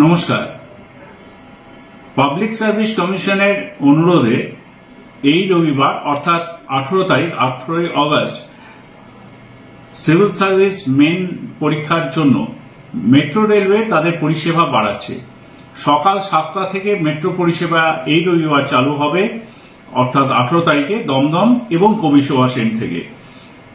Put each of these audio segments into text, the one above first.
নমস্কার। Public service কমিশনের অনুরোধে এই রবিবার, অর্থাৎ আঠেরো তারিখ, আঠেরোই আগস্ট সিভিল সার্ভিস মেন পরীক্ষার জন্য মেট্রো রেলওয়ে তাদের পরিষেবা বাড়াচ্ছে। সকাল সাতটা থেকে মেট্রো পরিষেবা এই রবিবার চালু হবে, অর্থাৎ আঠেরো তারিখে দমদম এবং কবিসভা সেন থেকে।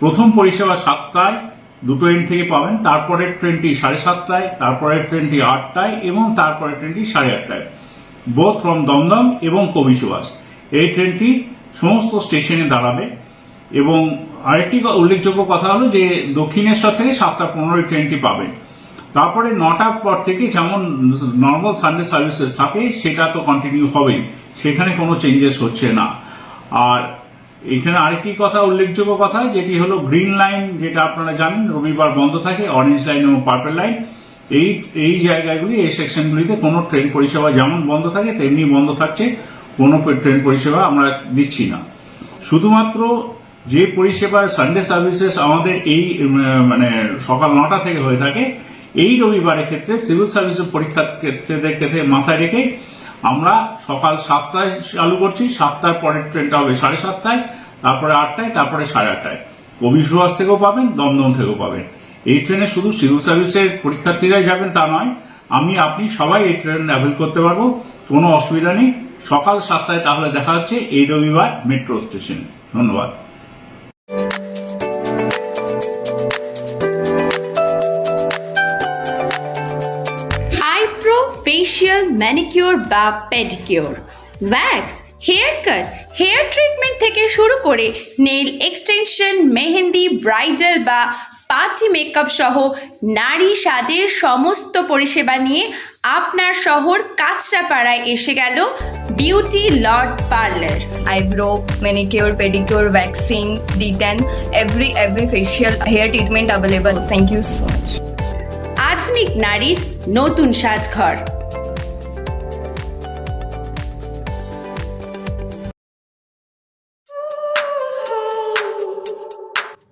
প্রথম পরিষেবা সাতটায় দুটো এন্ড থেকে পাবেন, তারপরের ট্রেনটি সাড়ে সাতটায়, তারপরের ট্রেনটি আটটায় এবং তারপরের ট্রেনটি সাড়ে আটটায়। বোথ ফ্রম দমদম এবং কবি সুভাষ এই ট্রেনটি সমস্ত স্টেশনে দাঁড়াবে এবং আরেকটি উল্লেখযোগ্য কথা হলো যে দক্ষিণেশ্বর থেকে সাতটা পনেরোই ট্রেনটি পাবেন। তারপরে নটার পর থেকে যেমন নর্মাল সানডে সার্ভিসেস থাকে, সেটা তো কন্টিনিউ হবেই। সেখানে কোনো চেঞ্জেস হচ্ছে না। আর এখানে আরেকটি কথা, উল্লেখযোগ্য কথা, যেটি হলো গ্রিন লাইন, যেটা আপনারা জানেন, রবিবার বন্ধ থাকে অরেঞ্জ লাইন এবং পার্পল লাইন এই এই জায়গাগুলি, এই সেকশনগুলিতে কোনো ট্রেন পরিষেবা যেমন বন্ধ থাকে, তেমনি বন্ধ থাকছে, কোনো ট্রেন পরিষেবা আমরা দিচ্ছি না। শুধুমাত্র যে পরিষেবা সানডে সার্ভিসেস আমাদের এই মানে সকাল নটা থেকে হয়ে থাকে এই রবিবারের ক্ষেত্রে সিভিল সার্ভিসের পরীক্ষার ক্ষেত্রে ক্ষেত্রে মাথায় রেখে আমরা সকাল সাতটায় চালু করছি, সাতটার পরের ট্রেনটা হবে সাড়ে সাতটায়, তারপরে আটটায়, তারপরে সাড়ে আটটায়। কবি সুভাষ থেকেও পাবেন, দমদম থেকেও পাবেন। এই ট্রেনে শুধু সিভিল সার্ভিসের পরীক্ষার্থীরাই যাবেন তা নয়, আমি, আপনি সবাই এই ট্রেন অ্যাভেল করতে পারব, কোনো অসুবিধা নেই। সকাল সাতটায় তাহলে দেখা হচ্ছে এই রবিবার মেট্রো স্টেশনে ধন্যবাদ। আইব্রো ফেশিয়াল ম্যানিকিউর বা pedicure wax haircut hair treatment থেকে শুরু করে নেল এক্সটেনশন মেহেন্দি ব্রাইডাল বা পার্টি মেকআপ সহ নারী সাজের সমস্ত পরিষেবা নিয়ে আপনার শহর কাঁচরাপাড়ায় এসে গেল beauty lord parlour eyebrow, manicure, pedicure, waxing, D10, every every facial hair treatment available. Thank you so much. আধুনিক নারীর নতুন সাজঘর